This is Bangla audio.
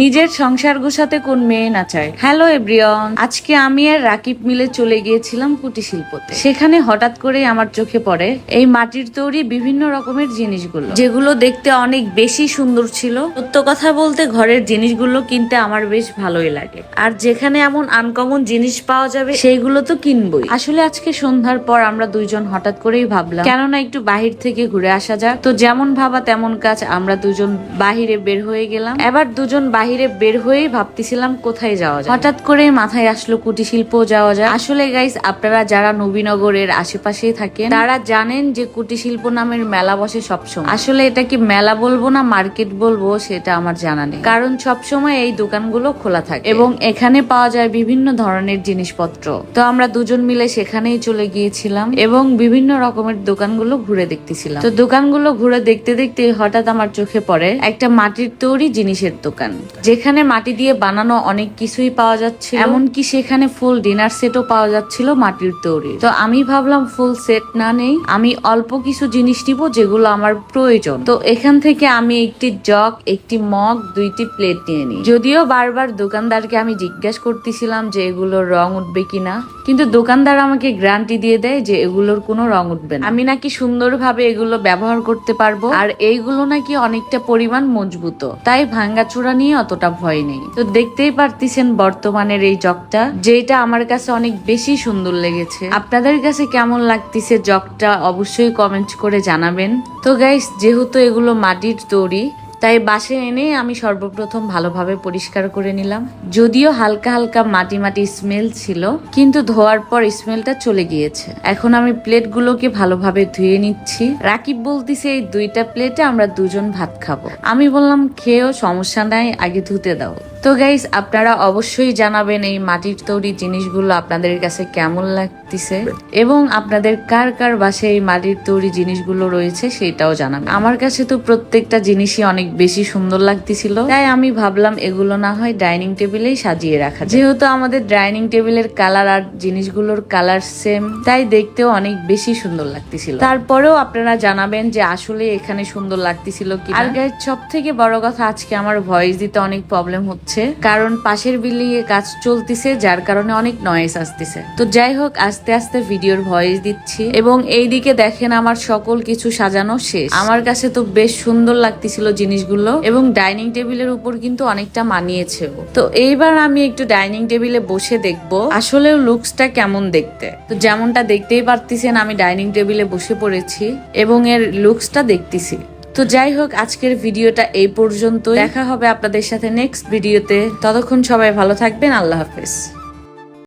নিজের সংসার গোছাতে কোন মেয়ে না চায়। হ্যালো এভরিওয়ান আজকে আমি আর রাকিব মিলে চলে গিয়েছিলাম কুটির শিল্পতে। সেখানে হঠাৎ করে আমার চোখে পড়ে এই মাটির তৈরি বিভিন্ন রকমের জিনিসগুলো, যেগুলো দেখতে অনেক বেশি সুন্দর ছিল। সত্য কথা বলতে ঘরের জিনিসগুলো কিনতে আমার বেশ ভালোই লাগে। আর যেখানে এমন আনকমন জিনিস পাওয়া যাবে, সেইগুলো তো কিনবই। আসলে আজকে সন্ধ্যার পর আমরা দুইজন হঠাৎ করেই ভাবলাম, কেননা একটু বাহির থেকে ঘুরে আসা যাক। তো যেমন ভাবা তেমন কাজ, আমরা দুজন বাহিরে বের হয়ে গেলাম। এবার দুজন বাহিরে বের হয়েই ভাবতেছিলাম কোথায় যাওয়া যায়। হঠাৎ করে মাথায় আসলো কুটির শিল্প যাওয়া যায়। আসলে গাইস আপনারা যারা নবীনগরের আশেপাশেই থাকেন, তারা জানেন যে কুটির শিল্প নামের মেলা বসে সবসময়। আসলে এটা কি মেলা বলব না মার্কেট বলব, সেটা আমার জানা নেই। কারণ সবসময় এই দোকানগুলো খোলা থাকে। এবং এখানে পাওয়া যায় বিভিন্ন ধরনের জিনিসপত্র। তো আমরা দুজন মিলে সেখানেই চলে গিয়েছিলাম এবং বিভিন্ন রকমের দোকানগুলো ঘুরে দেখতেছিলাম। তো দোকানগুলো ঘুরে দেখতে দেখতে হঠাৎ আমার চোখে পড়ে একটা মাটির তৈরি জিনিসের দোকান। যেখানে মাটি দিয়ে বানানো অনেক কিছুই পাওয়া যাচ্ছে এমনকি সেখানে ফুল ডিনার সেটও পাওয়া যাচ্ছিল মাটির তৈরি। তো আমি ভাবলাম ফুল সেট না নেই, আমি অল্প কিছু জিনিস নিব যেগুলো আমার প্রয়োজন। তো এখান থেকে আমি একটি জগ, একটি মগ, দুইটি প্লেট নিয়ে নিই। যদিও বারবার দোকানদারকে আমি জিজ্ঞাসা করতেছিলাম যে এগুলোর রং উঠবে কিনা। কিন্তু দোকানদার আমাকে গ্যারান্টি দিয়ে দেয় যে এগুলোর কোনো রং উঠবে না। আমি নাকি সুন্দরভাবে এগুলো ব্যবহার করতে পারব। আর এইগুলো নাকি অনেকটা পরিমাণ মজবুত তাই ভাঙ্গাচোরা নিয়ে অতটা ভয় নেই। তো দেখতেই পারতেছেন বর্তমানের এই জগটা যেটা আমার কাছে অনেক বেশি সুন্দর লেগেছে। আপনাদের কাছে কেমন লাগতেছে জগটা অবশ্যই কমেন্ট করে জানাবেন। তো গাইস যেহেতু এগুলো মাটির তৈরি তাই বাসে এনে আমি সর্বপ্রথম ভালোভাবে পরিষ্কার করে নিলাম। যদিও হালকা হালকা মাটি মাটি স্মেল ছিল, কিন্তু ধোয়ার পর স্মেলটা চলে গিয়েছে। এখন আমি প্লেটগুলোকে ভালোভাবে ধুয়ে নিচ্ছি। রাকিব বলতিছে, এই দুইটা প্লেটে আমরা দুজন ভাত খাব। আমি বললাম, খেয়েও সমস্যা নাই, আগে ধুতে দাও। তো গাইস আপনারা অবশ্যই জানাবেন এই মাটির তৈরি জিনিসগুলো আপনাদের কাছে কেমন লাগতেছে এবং আপনাদের কার কার বাসে এই মাটির তৈরি জিনিসগুলো রয়েছে সেটাও জানাবেন। আমার কাছে তো প্রত্যেকটা জিনিসই অনেক বেশি সুন্দর লাগতেছিল, তাই আমি ভাবলাম এগুলো না হয় ডাইনিং টেবিলেই সাজিয়ে রাখা যেহেতু আমাদের ডাইনিং টেবিলের কালার আর জিনিসগুলোর কালার সেম তাই দেখতেও অনেক বেশি সুন্দর লাগতেছিল। তারপরেও আপনারা জানাবেন যে আসলে এখানে সুন্দর লাগতেছিল কি আর গাইজ সব থেকে বড় কথা, আজকে আমার ভয়েস দিতে অনেক প্রবলেম হচ্ছে। কারণ পাশের বিল্ডিং এ কাজ চলতেছে, যার কারণে অনেক নয়েস আসতেছে। তো যাই হোক, আস্তে আস্তে ভিডিওর ভয়েস দিচ্ছি, এবং এইদিকে দেখেন আমার সকল কিছু সাজানো শেষ। আমার কাছে তো বেশ সুন্দর লাগতেছিল জিনিসগুলো, এবং ডাইনিং টেবিলের উপর কিন্তু অনেকটা মানিয়েছেও। তো এইবার আমি একটু ডাইনিং টেবিলে বসে দেখব, আসলে লুকসটা কেমন দেখতে। তো যেমনটা দেখতেই পারতেছেন, আমি ডাইনিং টেবিলে বসে পড়েছি, এবং এর লুকসটা দেখতেছি। তো যাই হোক, আজকের ভিডিওটা এই পর্যন্ত দেখা হবে আপনাদের সাথে নেক্সট ভিডিওতে। ততক্ষণ সবাই ভালো থাকবেন। আল্লাহ হাফেজ।